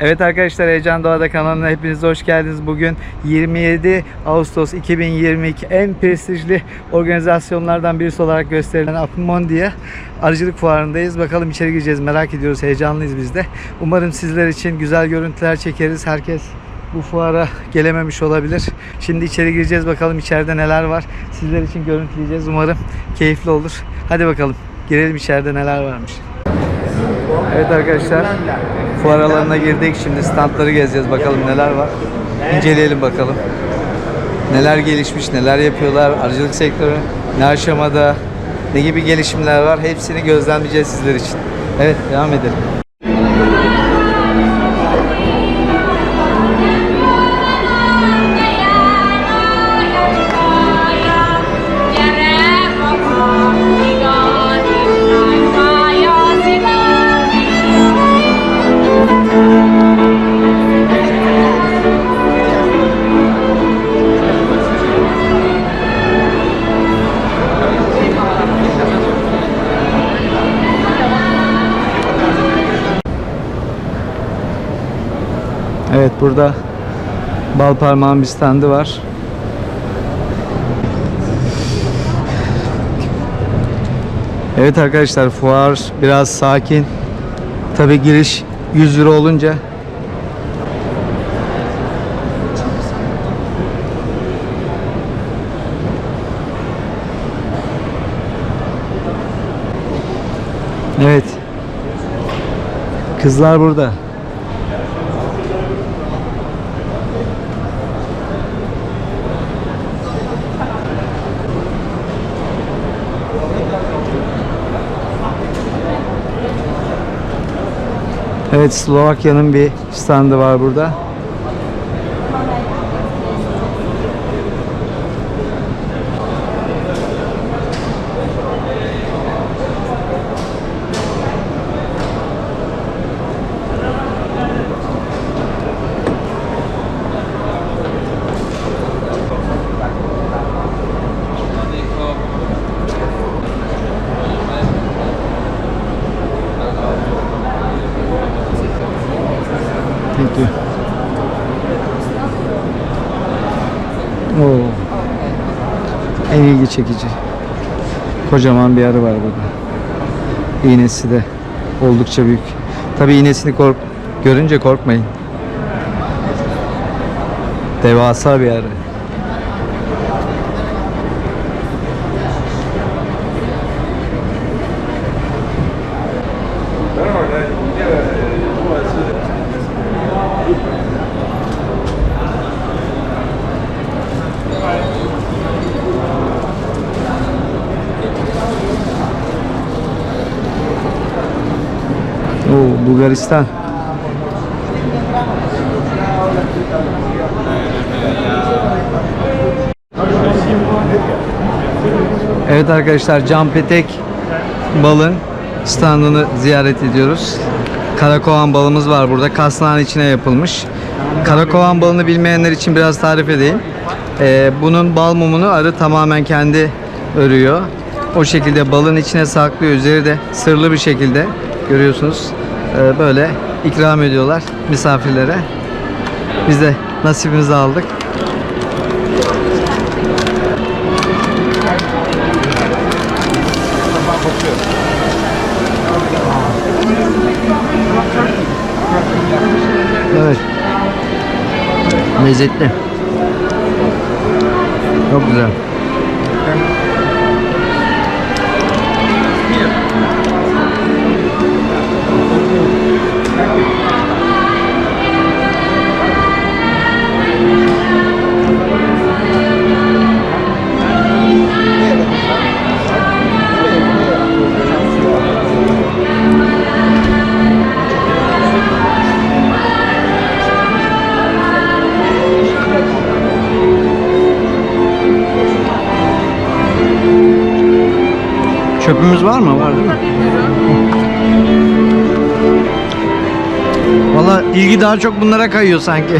Evet arkadaşlar Heyecan Doğada kanalına hepiniz hoş geldiniz. Bugün 27 Ağustos 2022 en prestijli organizasyonlardan birisi olarak gösterilen Apimondia arıcılık fuarındayız. Bakalım içeri gireceğiz. Merak ediyoruz. Heyecanlıyız biz de. Umarım sizler için güzel görüntüler çekeriz. Herkes bu fuara gelememiş olabilir. Şimdi içeri gireceğiz. Bakalım içeride neler var. Sizler için görüntüleyeceğiz. Umarım keyifli olur. Hadi bakalım. Girelim içeride neler varmış. Evet arkadaşlar fuar alanına girdik. Şimdi standları gezeceğiz. Bakalım neler var. İnceleyelim bakalım. Neler gelişmiş, neler yapıyorlar. Arıcılık sektörü ne aşamada, ne gibi gelişimler var. Hepsini gözlemleyeceğiz sizler için. Evet devam edelim. Evet burada bal parmağın bir standı var. Evet arkadaşlar fuar biraz sakin. Tabi giriş 100 lira olunca Evet. Kızlar burada. Evet Slovakya'nın bir standı var burada. Thank you. Oo. En ilgi çekici. Kocaman bir arı var burada. İğnesi de oldukça büyük. Tabi iğnesini kork görünce korkmayın. Devasa bir arı. Oo, Bulgaristan. Evet arkadaşlar Can Petek balın standını ziyaret ediyoruz. Karakovan balımız var burada. Kasnağın içine yapılmış. Karakovan balını bilmeyenler için biraz tarif edeyim. Ee, bunun bal mumunu arı tamamen kendi örüyor. O şekilde balın içine saklıyor. Üzeri de sırlı bir şekilde görüyorsunuz. Ee, böyle ikram ediyorlar misafirlere. Biz de nasibimizi aldık. Evet. Lezzetli. Çok güzel. Çöpümüz var mı? Var değil mi? Valla ilgi daha çok bunlara kayıyor sanki.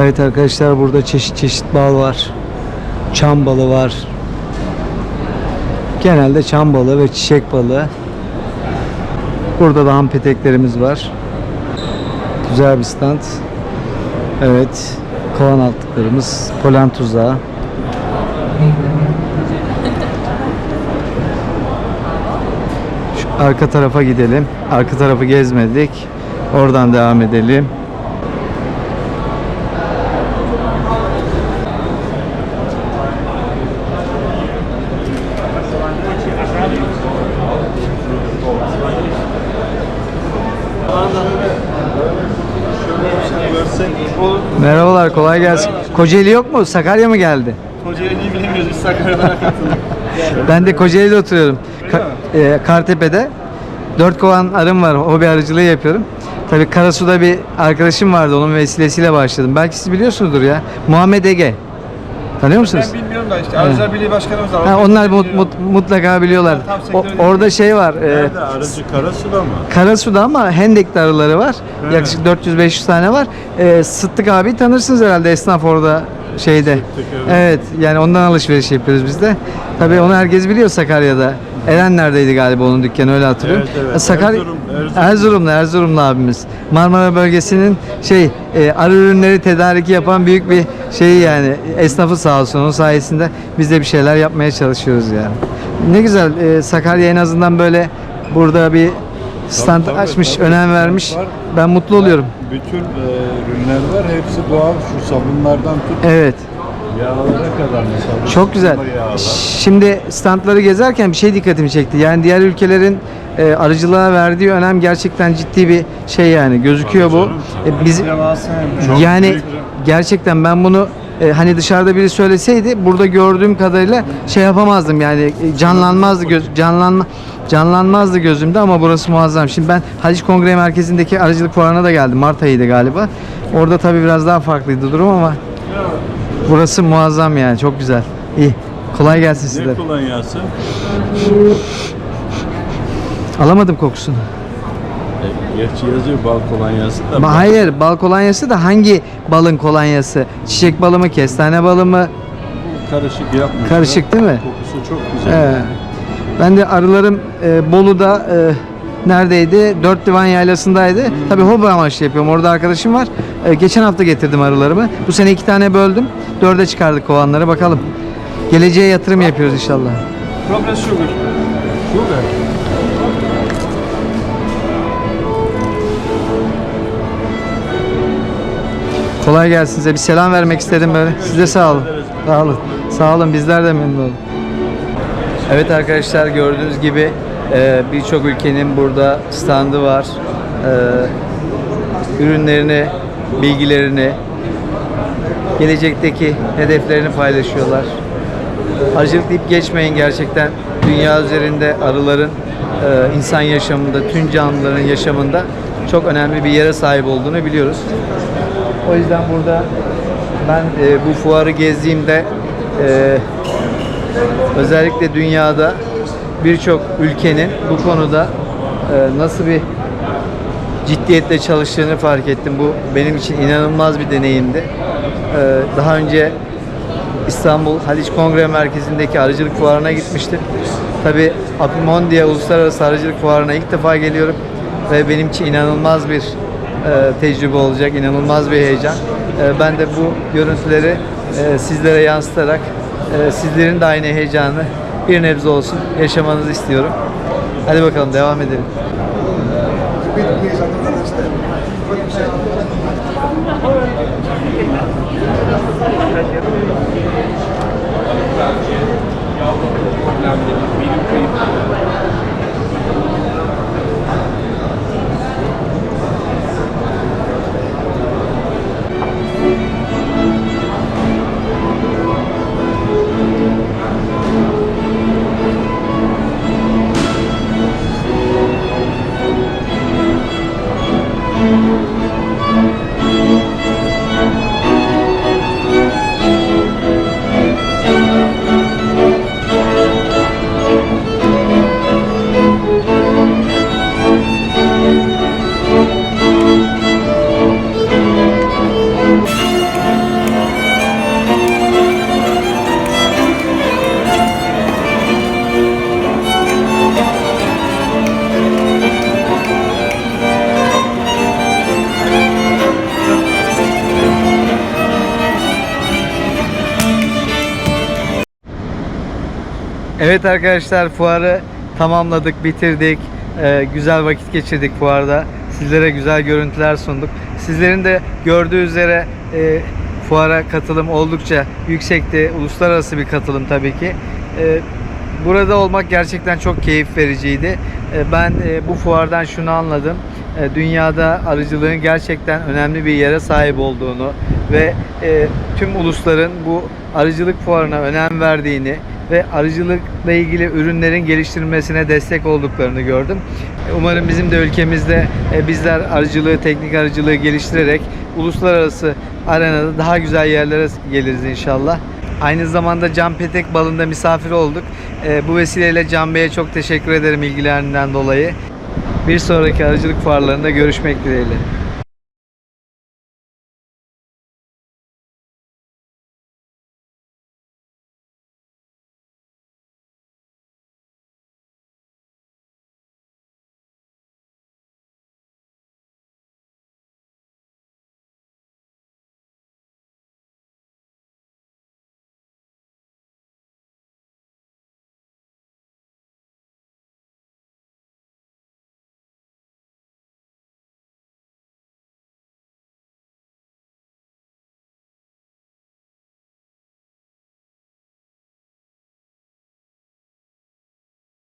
Evet arkadaşlar burada çeşit çeşit bal var. Çam balı var. Genelde çam balı ve çiçek balı. Burada da ham peteklerimiz var. Güzel bir stand. Evet. Kovan altlıklarımız. Polen tuzağı. Şu arka tarafa gidelim. Arka tarafı gezmedik. Oradan devam edelim. Merhabalar, kolay gelsin. Kocaeli yok mu? Sakarya mı geldi? Kocaeli'yi bilemiyoruz biz Sakarya'dan katıldık. Ben de Kocaeli'de oturuyorum. Ka- e, Kartepe'de. Dört kovan arım var. Hobi arıcılığı yapıyorum. Tabii Karasu'da bir arkadaşım vardı. Onun vesilesiyle başladım. Belki siz biliyorsunuzdur ya. Muhammed Ege. Tanıyor musunuz? Ben bilmiyorum da işte Arıza Birliği Başkanımız var. Ha, onlar mut- mut- mutlaka biliyorlar. Tam O- orada şey var. e, Nerede? Aracı Karasu'da mı? Karasu'da ama Hendek'te arıları var. Yaklaşık 400-500 tane var. Ee, Sıddık abi tanırsınız herhalde esnaf orada şeyde. Evet. evet. yani ondan alışveriş yapıyoruz biz de. Tabii onu herkes biliyor Sakarya'da. Erenler'deydi galiba onun dükkanı öyle hatırlıyorum. Evet, evet. Sakar Erzurum, Erzurum. Erzurumlu, Erzurumlu abimiz. Marmara bölgesinin şey e, arı ürünleri tedariki yapan büyük bir şeyi yani esnafı sağ olsun onun sayesinde biz de bir şeyler yapmaya çalışıyoruz yani. Ne güzel e, Sakarya en azından böyle burada bir stand tabii, açmış, tabii. önem vermiş. Var. Ben mutlu oluyorum. Bütün e, ürünler var. Hepsi doğal. Şu sabunlardan tut Evet. yağlara kadar mesela. Çok güzel. Yağlar. Şimdi standları gezerken bir şey dikkatimi çekti. Yani diğer ülkelerin e, arıcılığa verdiği önem gerçekten ciddi bir şey yani gözüküyor Tabii bu. canım, E, biz Çok yani büyük. gerçekten ben bunu e, hani dışarıda biri söyleseydi burada gördüğüm kadarıyla şey yapamazdım yani e, canlanmazdı göz canlanma canlanmazdı gözümde ama burası muazzam. Şimdi ben Haliç Kongre Merkezi'ndeki arıcılık fuarına da geldim. Mart ayıydı galiba. Orada tabii biraz daha farklıydı durum ama burası muazzam yani çok güzel. İyi. Kolay gelsin size. Ne kolonyası? Alamadım kokusunu. E, gerçi yazıyor bal kolonyası da. Ama hayır, bal kolonyası da hangi balın kolonyası? Çiçek balı mı, kestane balı mı? Karışık yapmışlar. Karışık değil mi? Kokusu çok güzel. Ee, ben de arılarım e, Bolu'da e, neredeydi? Dört Divan Yaylası'ndaydı. Tabii hobi amaçlı yapıyorum. Orada arkadaşım var. E, geçen hafta getirdim arılarımı. Bu sene iki tane böldüm. Dörde çıkardık kovanları. Bakalım. Geleceğe yatırım yapıyoruz inşallah. Progress Sugar. Sugar. Kolay gelsin size. Bir selam vermek istedim böyle. Size sağ olun. Sağ olun. Sağ olun. Bizler de memnun olduk. Evet arkadaşlar gördüğünüz gibi e, birçok ülkenin burada standı var. E, ürünlerini, bilgilerini, gelecekteki hedeflerini paylaşıyorlar. Arıcılık deyip geçmeyin gerçekten. Dünya üzerinde arıların e, insan yaşamında, tüm canlıların yaşamında çok önemli bir yere sahip olduğunu biliyoruz. O yüzden burada ben e, bu fuarı gezdiğimde e, özellikle dünyada birçok ülkenin bu konuda e, nasıl bir ciddiyetle çalıştığını fark ettim. Bu benim için inanılmaz bir deneyimdi. E, daha önce İstanbul Haliç Kongre Merkezi'ndeki arıcılık fuarına gitmiştim. Tabi Apimondia Uluslararası Arıcılık Fuarı'na ilk defa geliyorum ve benim için inanılmaz bir tecrübe olacak, inanılmaz bir heyecan. E, ben de bu görüntüleri e, sizlere yansıtarak e, sizlerin de aynı heyecanı bir nebze olsun yaşamanızı istiyorum. Hadi bakalım devam edelim. Evet arkadaşlar fuarı tamamladık, bitirdik. Ee, güzel vakit geçirdik fuarda. Sizlere güzel görüntüler sunduk. Sizlerin de gördüğü üzere e, fuara katılım oldukça yüksekti. Uluslararası bir katılım tabii ki. Ee, burada olmak gerçekten çok keyif vericiydi. Ee, ben e, bu fuardan şunu anladım. Ee, dünyada arıcılığın gerçekten önemli bir yere sahip olduğunu ve e, tüm ulusların bu arıcılık fuarına önem verdiğini ve arıcılıkla ilgili ürünlerin geliştirilmesine destek olduklarını gördüm. E, Umarım bizim de ülkemizde e, bizler arıcılığı, teknik arıcılığı geliştirerek uluslararası arenada daha güzel yerlere geliriz inşallah. Aynı zamanda Can Petek Balı'nda misafir olduk. E, Bu vesileyle Can Bey'e çok teşekkür ederim ilgilerinden dolayı. Bir sonraki arıcılık fuarlarında görüşmek dileğiyle.